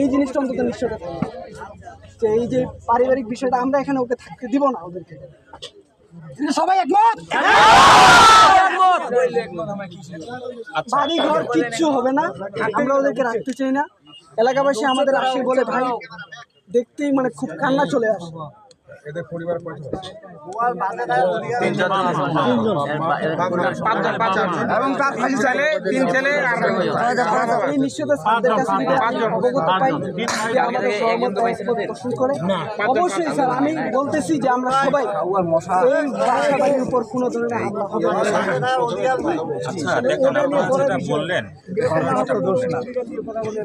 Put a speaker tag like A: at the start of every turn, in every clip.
A: এই জিনিসটা অন্তত নিশ্চয় থাকবে যে এই যে পারিবারিক বিষয়টা আমরা এখানে ওকে থাকতে দিব না ওদেরকে। সবাই একমত? বাড়ি ঘর কিচ্ছু হবে না। আমরা ওদেরকে রাখতে চাই না। এলাকাবাসী আমাদের আসে বলে ভাই দেখতেই মানে খুব কান্না চলে আসে।
B: এবং তার ফাঁসি চাইলে তিন ছেলে
A: এই নিশ্চিত স্যারদের কাছে আমি অবগত পাই আমাদের সহমত করে। অবশ্যই স্যার আমি বলতেছি যে আমরা সবাই এই বাসা উপর কোনো ধরনের হামলা হবে না।
C: আচ্ছা আপনারা যেটা বললেন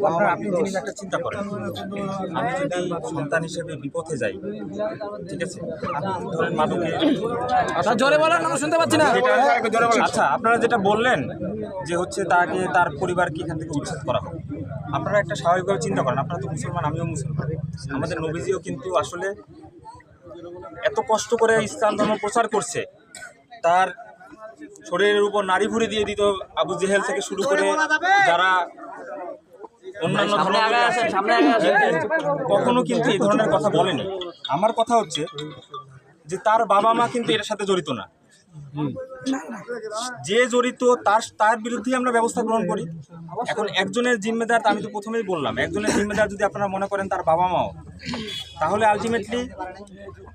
C: আপনারা আপনি একটা চিন্তা করেন। আমি যদি সন্তান হিসেবে বিপথে যাই ঠিক আছে। ধরেন মাদকে
B: জোরে বলেন আমরা শুনতে পাচ্ছি না।
C: আচ্ছা আপনারা যেটা বললেন যে হচ্ছে তাকে তার পরিবারকে এখান থেকে উচ্ছেদ করা হোক আপনারা একটা স্বাভাবিকভাবে চিন্তা করেন। আপনারা তো মুসলমান আমিও মুসলমান। আমাদের নবীজিও কিন্তু আসলে এত কষ্ট করে ইসলাম ধর্ম প্রচার করছে তার শরীরের উপর নারী ভুড়ি দিয়ে দিত আবু জেহেল থেকে শুরু করে যারা অন্যান্য ধর্মগুলি কখনো কিন্তু এই ধরনের কথা বলেনি। আমার কথা হচ্ছে যে তার বাবা মা কিন্তু এটার সাথে জড়িত না। যে জড়িত তার তার বিরুদ্ধেই আমরা ব্যবস্থা গ্রহণ করি। এখন একজনের জিম্মেদার আমি তো প্রথমেই বললাম একজনের জিম্মেদার যদি আপনারা মনে করেন তার বাবা মাও তাহলে আলটিমেটলি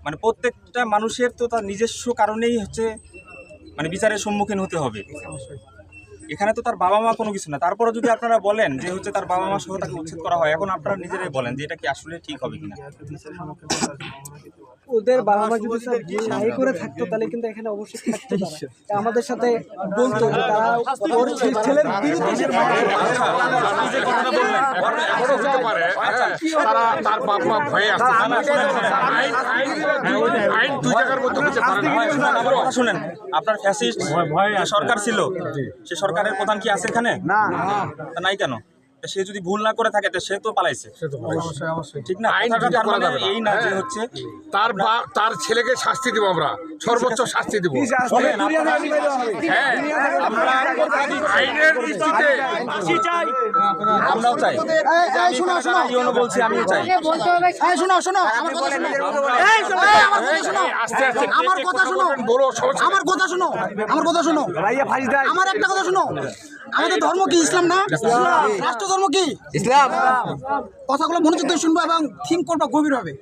C: মানে প্রত্যেকটা মানুষের তো তার নিজস্ব কারণেই হচ্ছে মানে বিচারের সম্মুখীন হতে হবে। এখানে তো তার বাবা মা কোনো কিছু না। তারপরে যদি আপনারা বলেন যে হচ্ছে তার বাবা মা সহ তাকে উচ্ছেদ করা হয়, এখন আপনারা নিজেরাই বলেন যে এটা কি আসলে ঠিক হবে কিনা।
A: ওদের বাবা মা যদি স্যার নাই করে থাকতো তাহলে কিন্তু এখানে অবশ্যই থাকতো তারা। আমাদের সাথে বলতো যে তারা ওর ছেলের বিরুদ্ধে যে
C: আপনি যে কথাটা বললেন
D: হতে পারে। তারা তার বাপ মা ভয়ে আসছে। আইন আইন আইন দুই জায়গার মধ্যে হতে পারে
C: শুনেন, আপনার ফ্যাসিস্ট সরকার ছিল সে সরকারের প্রধান কি আছে এখানে? না। নাই কেন? সে যদি ভুল না করে থাকে সে তো পালাইছে ঠিক না মানে। এই না যে হচ্ছে
D: তার বা তার ছেলেকে শাস্তি দেবো আমরা সর্বোচ্চ শাস্তি দেবো হ্যাঁ আমরা আইনের দৃষ্টিতে
C: আমরাও চাই বলছি আমিও চাই
E: শোনো শোনো আমার কথা শোনো এই শোনো, এই আমার কথা শোনো
D: আস্তে আস্তে
E: আমার কথা শোনো
D: বড় সমস্যা
E: আমার কথা শোনো আমার কথা শোনো আমার একটা কথা শোনো আমাদের ধর্ম কি? ইসলাম না? রাষ্ট্র ধর্ম কি? ইসলাম। কথাগুলো মনোযোগ দিয়ে শুনব এবং থিম করব গভীর হবে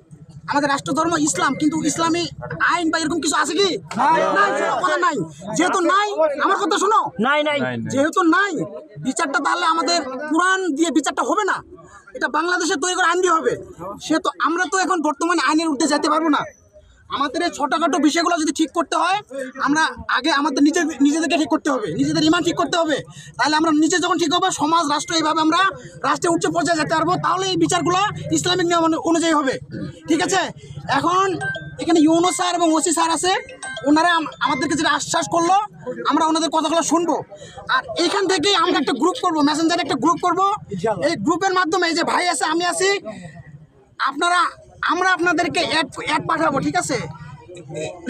E: আমাদের রাষ্ট্র ধর্ম ইসলাম কিন্তু ইসলামী আইন বা এরকম কিছু আছে কি? নাই। কথা নাই। যেহেতু নাই আমার কথা শোনো। নাই নাই। যেহেতু নাই বিচারটা তাহলে আমাদের কোরআন দিয়ে বিচারটা হবে না। এটা বাংলাদেশে তৈরি করে আইন দিয়ে হবে। সে তো আমরা তো এখন বর্তমানে আইনের উঠতে যেতে পারব না। আমাদের এই ছোটখাটো বিষয়গুলো যদি ঠিক করতে হয়, আমরা আগে আমাদের নিজে, নিজেদেরকে ঠিক করতে হবে। নিজেদের ইমান ঠিক করতে হবে। তাহলে আমরা নিজে যখন ঠিক হবে, সমাজ, রাষ্ট্র এইভাবে আমরা রাষ্ট্রের উচ্চ পর্যায়ে যেতে পারব, তাহলে এই বিচারগুলো ইসলামিক নিয়ম অনুযায়ী হবে। ঠিক আছে? এখন এখানে ইউনো স্যার এবং ওসি স্যার আছে। ওনারা আমাদেরকে যেটা আশ্বাস করল, আমরা ওনাদের কথাগুলো শুনব। আর এইখান থেকেই আমরা একটা গ্রুপ করব মেসেঞ্জারে একটা গ্রুপ করব। এই গ্রুপের মাধ্যমে এই যে ভাই আছে, আমি আছি। আপনারা আমরা আপনাদেরকে অ্যাড অ্যাড পাঠাবো ঠিক আছে?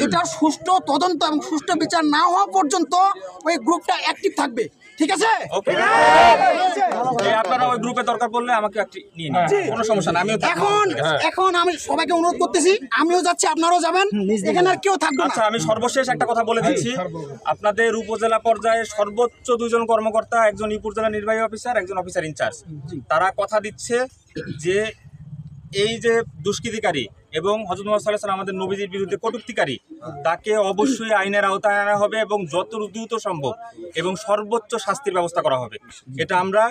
E: এটার সুষ্ঠু তদন্ত এবং সুষ্ঠু বিচার না হওয়া পর্যন্ত ওই গ্রুপটা অ্যাক্টিভ থাকবে ঠিক আছে?
C: আপনারা ওই গ্রুপে দরকার পড়লে আমাকে নিয়ে কোনো সমস্যা না আমিও
E: এখন এখন আমি সবাইকে অনুরোধ করতেছি আমিও যাচ্ছি আপনারাও যাবেন। এখানে আর কেউ থাকবে না।
C: আচ্ছা আমি সর্বশেষ একটা কথা বলে দিচ্ছি। আপনাদের উপজেলা পর্যায়ে সর্বোচ্চ দুজন কর্মকর্তা একজন উপজেলা নির্বাহী অফিসার একজন অফিসার ইনচার্জ। তারা কথা দিচ্ছে যে এই যে দুষ্কৃতিকারী এবং হজরত মোহাম্মদ আমাদের নবীজির বিরুদ্ধে কটুক্তিকারী, তাকে অবশ্যই আইনের আওতায় আনা হবে এবং যত দ্রুত সম্ভব এবং সর্বোচ্চ শাস্তির ব্যবস্থা করা হবে। এটা আমরা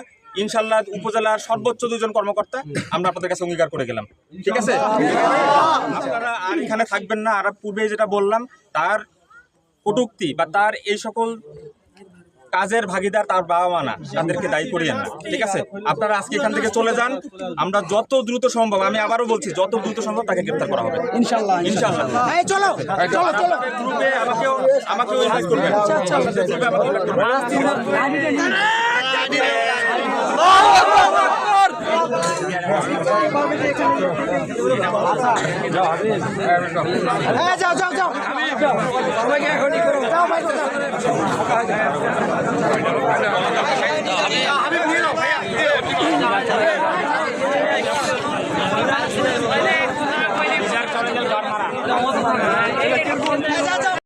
C: ইনশাল্লাহ উপজেলার সর্বোচ্চ দুজন কর্মকর্তা আমরা আপনাদের কাছে অঙ্গীকার করে গেলাম। ঠিক আছে? আপনারা আর এখানে থাকবেন না। আর পূর্বে যেটা বললাম, তার কটুক্তি বা তার এই সকল কাজের ভাগিদার তার বাবা মা না তাদেরকে দায়ী করিয়েন না ঠিক আছে আপনারা আজকে এখান থেকে চলে যান আমরা যত দ্রুত সম্ভব আমি আবারও বলছি যত দ্রুত সম্ভব তাকে গ্রেফতার করা হবে ইনশাল্লাহ ইনশাল্লাহ
E: এই চলো চলো চলো
C: গ্রুপে আমাকেও আমাকেও ইনভাইট করবেন গ্রুপে আমাকে করবেন
E: হ্যাঁ যাও যাও যাও যাও ভাই যাও